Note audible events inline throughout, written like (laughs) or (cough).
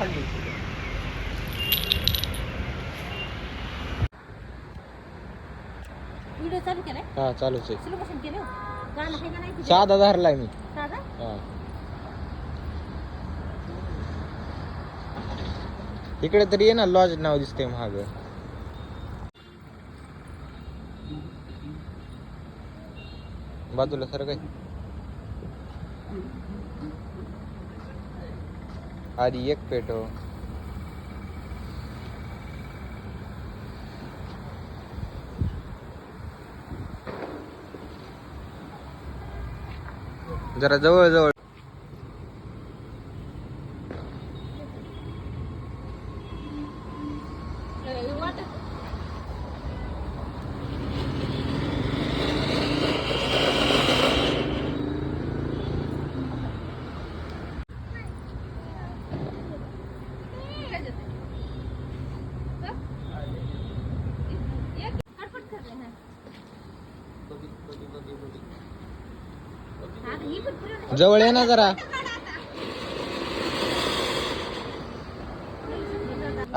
खाल्ली व्हिडिओ चालू केलाय? हा चालूच आहे. स्लो मोशन केलं गाणं आहे का नाही तुझं? साधा धरलाय मी. साधा? हा. इकडे तरी ये ना लॉज नाव दिसते महाग बाजूला सर काय? आधी एक पेटो. जरा जवळ जवळ. जवळ ये ना जरा.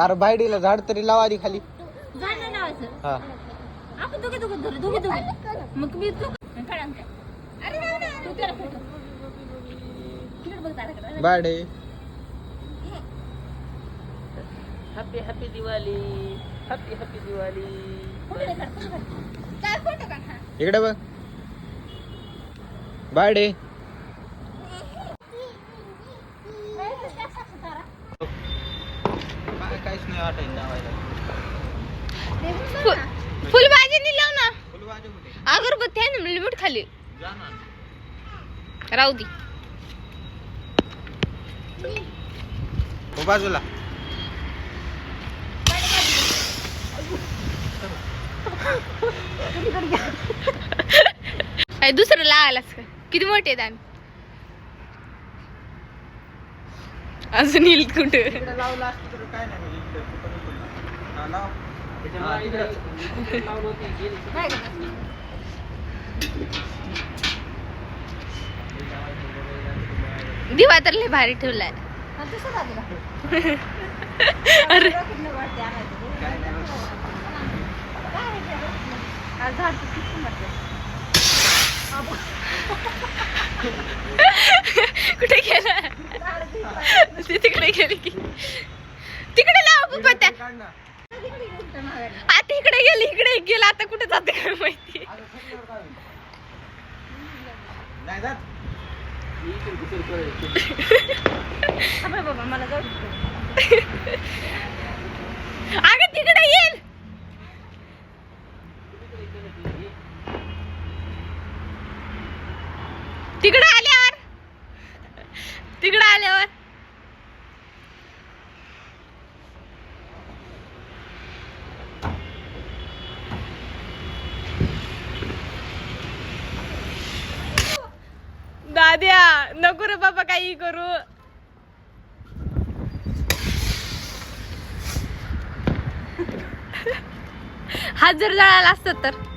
अरे बायडीला झाड तरी लावा आधी खाली. झाड नाही लावायचं. हा. आपण दोघे दोघे धरू दोघे दोघे. मग मी तू काढ आमच्या. अरे राव ना. तू करा फोटो. तिकडे happy happy Diwali happy happy Diwali हा. इकडे बघ. असं तारा. काहीच नाही वाटायचं नाही लाव ना. अगरबत्ती आहे ना लिमिट खाली. जा ना. राहू दे. हो बाजूला. अरे दुसरं लावायलाच का किती मोठे आहेत आम्ही अजून येईल कुठं इकडे लावलं असतं तर काय नाही इकडे कुठं बी बोलला. लाव. इकडे. लावलं होती गेली काय करणार? दिवा तर लय भारी ठेवलाय हा? (laughs) अरे रॉकेटनं वाटते आणायचं ते. काय नाही होत. काय आहे ते बघ. हा, झाड तर किती वाटतं. कुठे गेला. ती तिकडे गेली की. तिकडे लाव मागायला. आता इकडे गेली इकडे गेला. आता कुठे जाते काय माहिती? बाबा मला जाऊ दे. अगं तिकडे येईल तिकडे आल्यावर. तिकडे आल्यावर. दाद्या नको रे बाबा काही करू. हात जर जळाला असतात तर.